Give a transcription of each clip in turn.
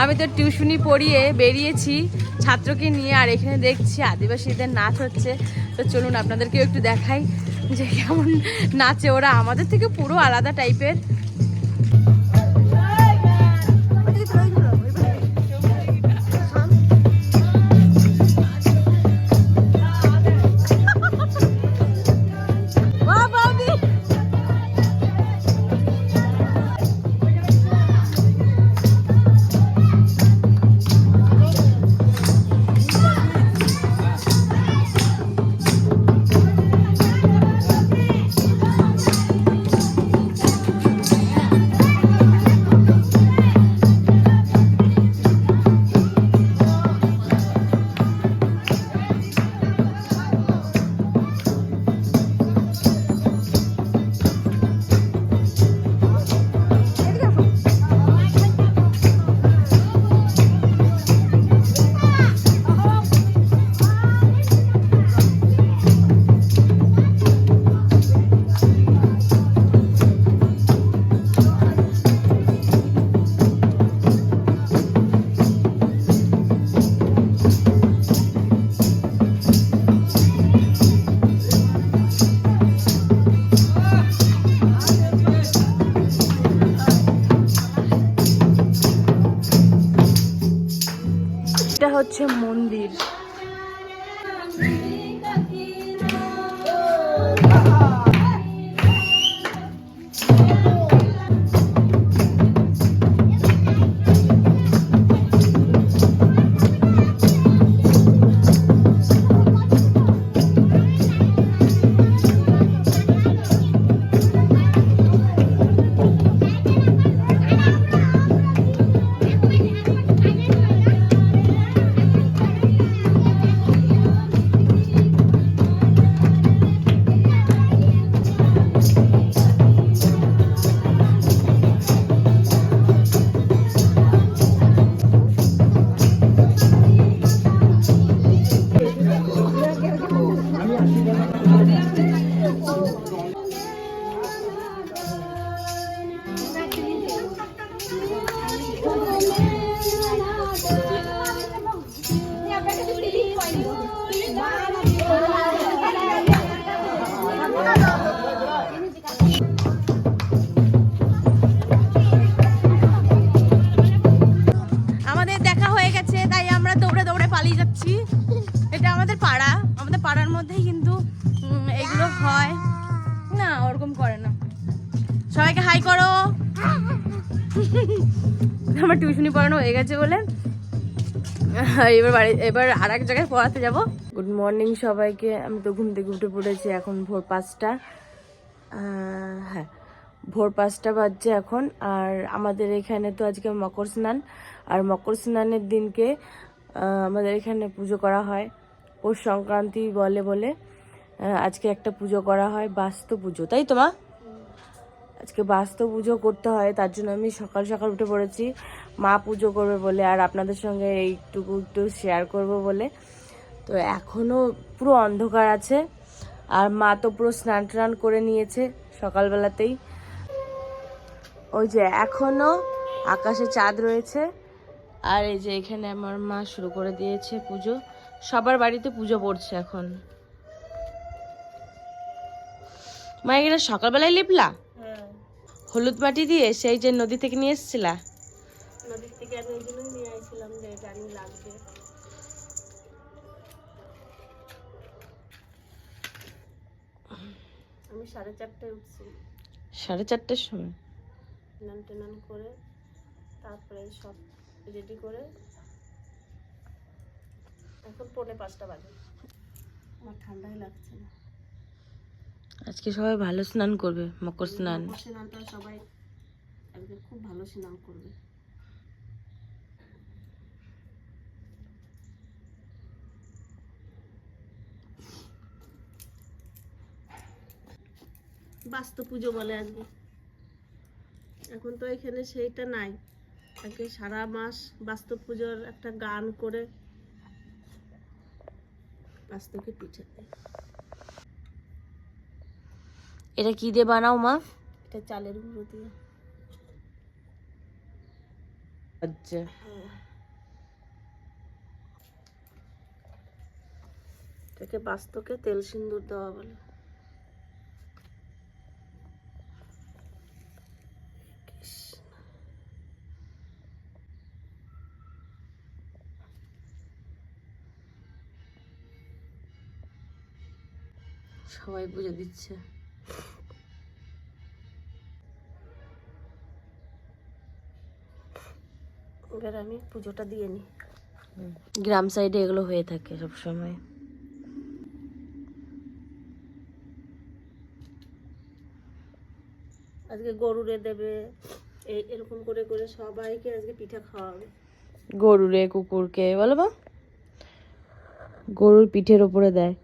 আমি তো টিউশনি পড়িয়ে বেরিয়েছি ছাত্রকে নিয়ে, আর এখানে দেখছি আদিবাসীদের নাচ হচ্ছে। তো চলুন আপনাদেরকেও একটু দেখাই যে কেমন নাচে ওরা। আমাদের থেকে পুরো আলাদা টাইপের যাচ্ছি এটা আমাদের পাড়া। আমাদের পাড়ার মধ্যেই কিন্তু এগুলো হয়। না, ওরকম করে না। সবাইকে হাই করো। আমার টিউশনি পড়ানো হয়ে গেছে বলে। এবার বাড়ি, এবার আর এক জায়গায় পড়াতে যাব। গুড মর্নিং সবাইকে। আমি তো ঘুম থেকে উঠে পড়েছি এখন ভোর পাঁচটা। হ্যাঁ ভোর পাঁচটা বাজছে এখন। আর আমাদের এখানে তো আজকে মকর স্নান। আর মকর স্নানের দিনকে আমাদের এখানে পুজো করা হয়। পৌষ সংক্রান্তি বলে বলে আজকে একটা পুজো করা হয়, বাস্তু পুজো, তাই তো মা? আজকে বাস্তু পুজো করতে হয়, তার জন্য আমি সকাল সকাল উঠে পড়েছি। মা পুজো করবে বলে আর আপনাদের সঙ্গে এইটুকু একটু শেয়ার করব বলে। তো এখনও পুরো অন্ধকার আছে, আর মা তো পুরো স্নান টান করে নিয়েছে সকালবেলাতেই। ওই যে এখনও আকাশে চাঁদ রয়েছে আর এই যে এখানে আমার মা শুরু করে দিয়েছে পুজো। সবার বাড়িতে পুজো পড়ছে এখন। মা এখানে সকালবেলায় লিপলা? হ্যাঁ। হলুদ মাটি দিয়ে সেই যে নদী থেকে নিয়ে এসেছিলা? নদীর থেকে আমি নিয়ে আসছিলাম যে জানি লাগবে। আমি সাড়ে চারটায় উঠছি। সাড়ে চারটের সময়? স্নান টেনান করে তারপরে সব রেডি করে এখন পৌনে পাঁচটা বাজে। আমার ঠান্ডাই লাগছে না। আজকে সবাই ভালো স্নান করবে মকর স্নান। স্নানটা সবাই আজকে খুব ভালো স্নান করবে। বাস্তু পুজো বলে আজকে। এখন তো এখানে সেইটা নাই। আজকে সারা মাস বাস্তব পুজোর একটা গান করে বাস্তবকে পিঠে দেয় এটা কি দিয়ে বানাও মা? এটা চালের গুঁড়ো দিয়ে। আচ্ছা। তাকে বাস্তকে তেল সিন্দুর দেওয়া বলে। সবাই পুজো দিচ্ছে। এবার আমি পুজোটা দিয়ে নিই গ্রাম সাইডে এগুলো হয়ে থাকে সব সময় আজকে গরুরে দেবে এই এরকম করে করে সবাইকে আজকে পিঠা খাওয়াবে। গরুরে কুকুরকে বলো বা গরুর পিঠের ওপরে দেয়।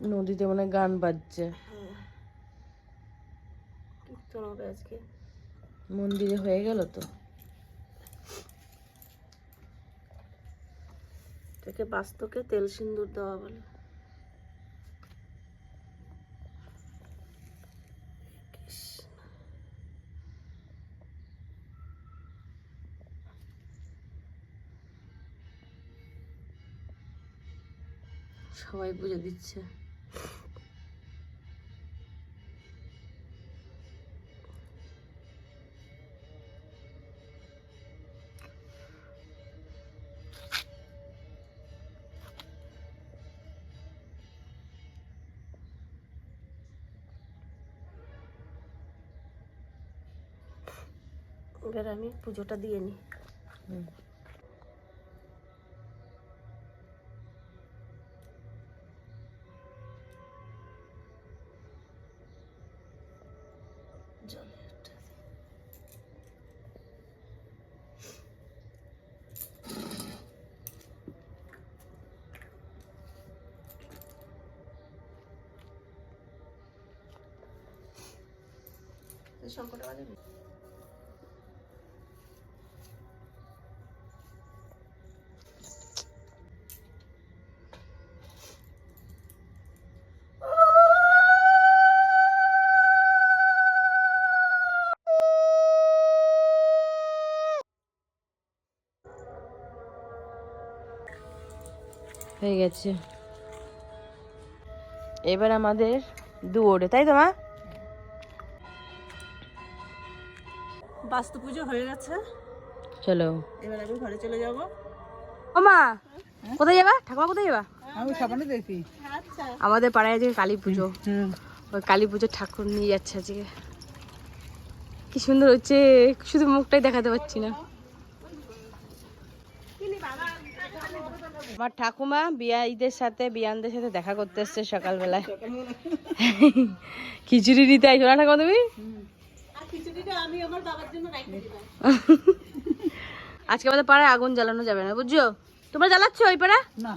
নদীতে মানে গান বাজছে। কীর্তন হবে আজকে মন্দিরে হয়ে গেল তো। এটাকে বাস্তকে তেল সিন্দুর দেওয়া বলে। সবাই পুজো দিচ্ছে। এবার আমি পুজোটা দিয়ে নিই। শঙ্করটা বাজাবি? হয়ে গেছে। এবার আমাদের দুয়ারে তাই তো মা? বাস্তু পুজো হয়ে গেছে। চলো। এবার আমি ঘরে চলে যাব। ও মা কোথায় যাবা? ঠাকুমা কোথায় যাবা? আমি সাবানে দেখি। আচ্ছা আমাদের পাড়ায় আজকে কালী পুজো। ওই কালী পুজোর ঠাকুর নিয়ে যাচ্ছে আজকে। কি সুন্দর হচ্ছে শুধু মুখটাই দেখাতে পাচ্ছি না। আমার ঠাকুমা বিয়াইদের সাথে বিয়ানদের সাথে দেখা করতে এসছে সকালবেলায়। খিচুড়ি নিতে আইছো না ঠাকুমা তুমি? আর খিচুড়িটা আমি আমার বাবার জন্য রাখতে দিলাম আজকে আমাদের পাড়ায় আগুন জ্বালানো যাবে না বুঝছ? তোমরা জ্বালাচ্ছ ওই পাড়া? না।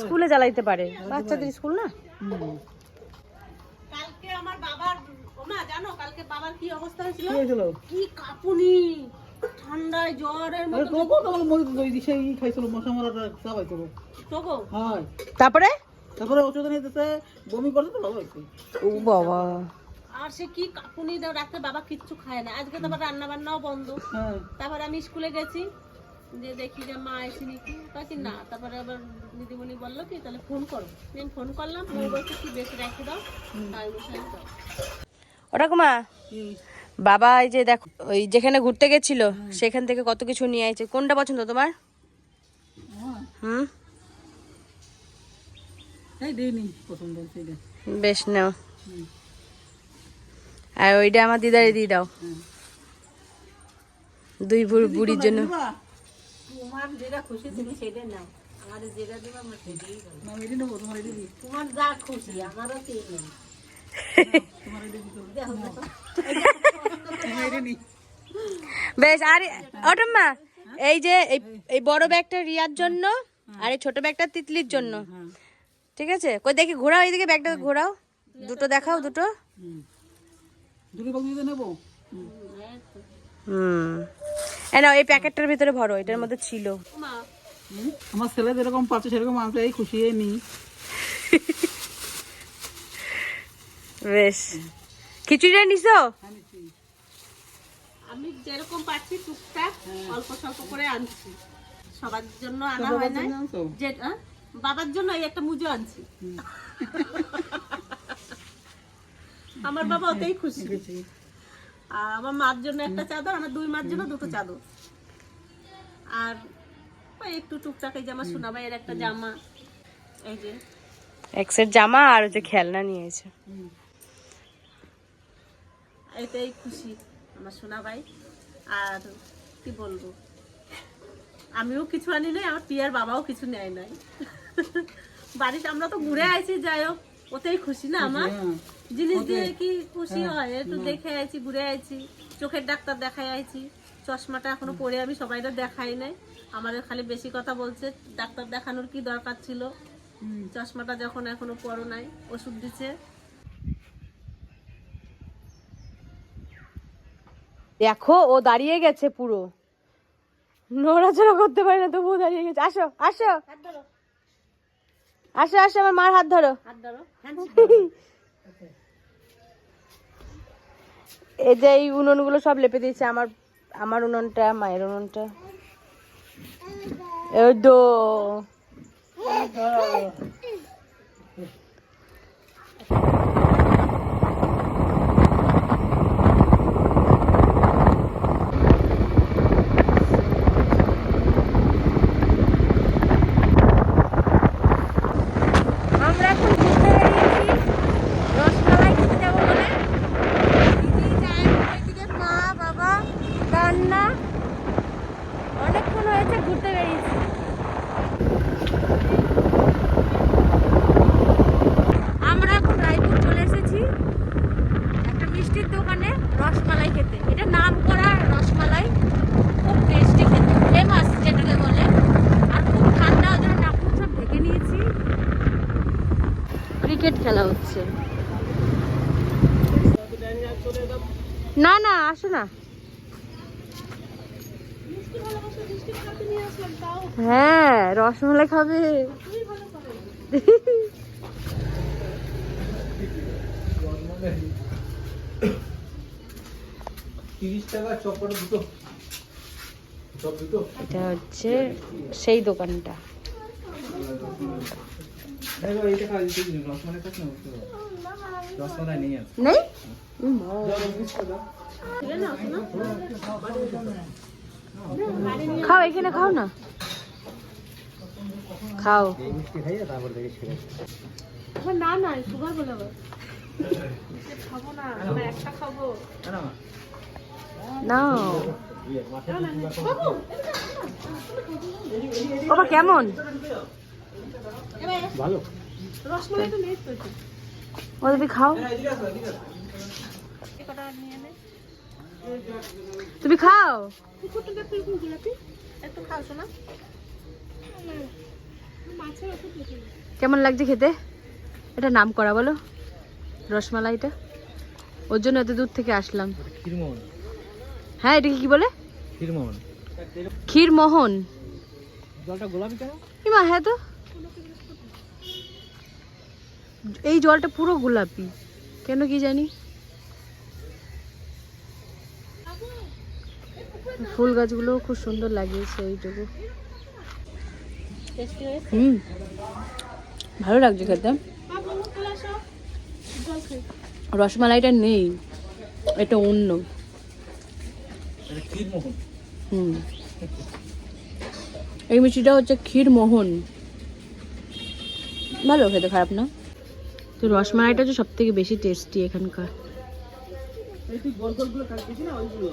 স্কুলে জ্বালাইতে পারে। বাচ্চাদের স্কুল না? কালকে আমার বাবার ওমা জানো কালকে বাবার কি অবস্থা হয়েছিল? কি হয়েছিল? কি কাঁপুনি। ঠান্ডায় জ্বরের মতো তবু তো আমার মরে তো দিছে খাইছিল মশা মারাটা চাবাই তো তোগো হয়। তারপরে? তারপরে ওষুধ নিয়ে দিতে বমি করছে তো ভালো একটু ও বাবা। আর সে কি কাঁপুনি দেও রাতে বাবা কিচ্ছু খায় না। আজকে তো আবার রান্না বান্নাও বন্ধ। হ্যাঁ। তারপর আমি স্কুলে গেছি যে দেখি যে মা এসেনি কি কি না? তারপরে আবার দিদিমণি বলল কি তাহলে ফোন করো। আমি ফোন করলাম ও বলছে কি বেশি রেখে দাও। তাই বসে আমি দাও। ও ঠাকুমা কি বাবা এই যে দেখো ওই যেখানে ঘুরতে গেছিল সেখান থেকে কত কিছু নিয়ে আইছে। কোনটা পছন্দ তোমার? হ্যাঁ হুম? এই দেইনি পছন্দ সেইটা বেশ নাও। আর ওইটা আমার দিদারে দিয়ে দাও। দুই বুড়ি বুড়ির জন্য। তোমার যেটা খুশি তুমি সেটা নাও। আমার যেটা দেবো আমার সেটাই দাও না আমি এটি নেব তোমার তোমার যা খুশি আমারও সেই নেই। তোমার বেশ আর অটম্মা এই যে এই বড় ব্যাগটা রিয়ার জন্য আর এই ছোট ব্যাগটা তিতলির জন্য। হ্যাঁ ঠিক আছে? কই দেখি ঘোরাও এইদিকে ব্যাগটা ঘোরাও। দুটো দেখাও দুটো। হুম। নাও এই প্যাকেটটার ভিতরে ভরো এটার মধ্যে ছিল। আমার ছেলে যেরকম পাচ্ছে সেরকম আমাকে এই খুশি নি বেশ। খিচুড়িটা নিছো? আমি যেরকম পাচ্ছি টুকটাক অল্প স্বল্প করে আনছি। সবার জন্য আনা হয় না যে বাবার জন্য এই একটা মুজো আনছি। আমার বাবা ওতেই খুশি। আর আমার মার জন্য একটা চাদর আমার দুই মার জন্য দুটো চাদর। আর ওই একটু টুকটাক এই যে আমার সোনা ভাইয়ের একটা জামা। এই যে। এক সেট জামা আর হচ্ছে খেলনা নিয়েছে এটাই খুশি। আমার সোনা ভাই। আর কি বলব? আমিও কিছু আনি নাই আমার পিয়ার বাবাও কিছু নেয় নাই। বাড়িতে আমরা তো ঘুরে আইছি যাই হোক ওতেই খুশি না আমার? হ্যাঁ। জিনিস দিয়ে কি খুশি হয় একটু দেখে আইছি ঘুরে আইছি চোখের ডাক্তার দেখাই আইছি। চশমাটা এখনও পরে আমি সবাইটা দেখাই নাই। আমাদের খালি বেশি কথা বলছে ডাক্তার দেখানোর কি দরকার ছিল? চশমাটা যখন এখনও পরো নাই ওষুধ দিচ্ছে দেখো ও দাঁড়িয়ে গেছে পুরো। নড়াচড়া করতে পারে না তবুও দাঁড়িয়ে গেছে। আসো আসো। আসো আসো আমার মার হাত ধরো। হ্যাঁ এই যে এই উনুনগুলো সব লেপে দিয়েছে আমার আমার উনুনটা মায়ের উনুনটা। এই তো আমরা এখন ঘুরতে বেরিয়েছি রসমালাই খেতে যাব বলে দিদি যায় ওইদিকে মা বাবা রান্না অনেকক্ষণ হয়েছে ঘুরতে বেরিয়েছি আমরা এখন রায়পুর চলে এসেছি একটা মিষ্টির দোকানে রসমালাই খেতে এটা নাম করা রসমালাই খুব টেস্টি খেতে ফেমাস যেটাকে বলে আর খুব ঠান্ডা ওই জন্য নাকুল সব ঢেকে নিয়েছি ক্রিকেট খেলা হচ্ছে। না না আসো না। হ্যাঁ রসমালাই খাবে। এটা হচ্ছে সেই দোকানটা। দেখো এইটা খাওয়া যেতে রসমালাই খাস না রসমালাই নেই আছে নেই? খাও এখানে খাও না। খাও। মিষ্টি খাইয়ে তারপর দেখে ছেড়ে না না সুগার বলে খাব না আমরা একটা খাব। নাও। বাবা কেমন? ভালো। এটা। ও তুমি খাও। তুমি খাও। কেমন লাগছে খেতে? এটা নাম করা বলো রসমালাইটা। ওর জন্য এত দূর থেকে আসলাম। হ্যাঁ এটাকে কি বলে? ক্ষীরমোহন। ক্ষীর মোহন জলটা গোলাপি কেন? হ্যাঁ তো। এই জলটা পুরো গোলাপি। কেন কি জানি? ফুল গাছগুলো খুব সুন্দর লাগিয়েছে এইটুকু। হুম। ভালো লাগছে খেতে। রসমালাইটা নেই এটা অন্য। হুম। এই মিষ্টিটা হচ্ছে ক্ষীর মোহন ভালো খেতে খারাপ না? তো রসমালাইটা হচ্ছে সব থেকে বেশি টেস্টি এখানকার। এই গোল গোলগুলো কাটতেছি না ওইগুলো?